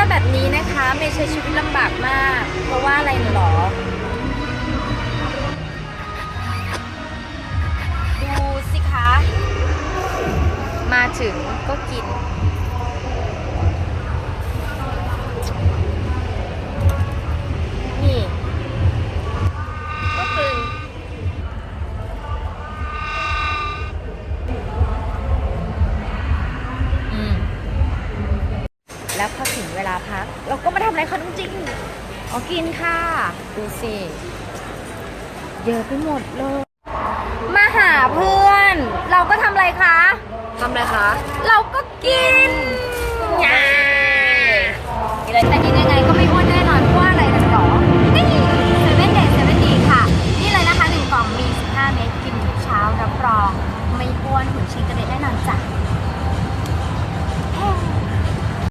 เตอแบบนี้นะคะเมย์ใช้ชีวิตลำบากมาก เพราะว่าอะไรหรอ ดูสิคะ มาถึงก็กิน นี่ ก็กลืนอืมแล้วพอถึงเวลา พัก เราก็มาทำอะไรคะน้จริงอ๋อกินค่ะ ดูสิ เยอะไปหมดเลย มาหาเพื่อน เราก็ทำอะไรคะ ทำอะไรคะ เราก็กินงาแต่กินยังไงก็ไม่อ้วนแน่นอนเพราะว่าอะไรนะหรอนี่เซเว่นเดย์เซเว่นดีค่ะ นี่เลยนะคะหนึ่งกล่องมี 15 เม็ดกินทุกเช้ารับรอง ไม่อ้วนหุ่นชิงกระเด็นแน่นอน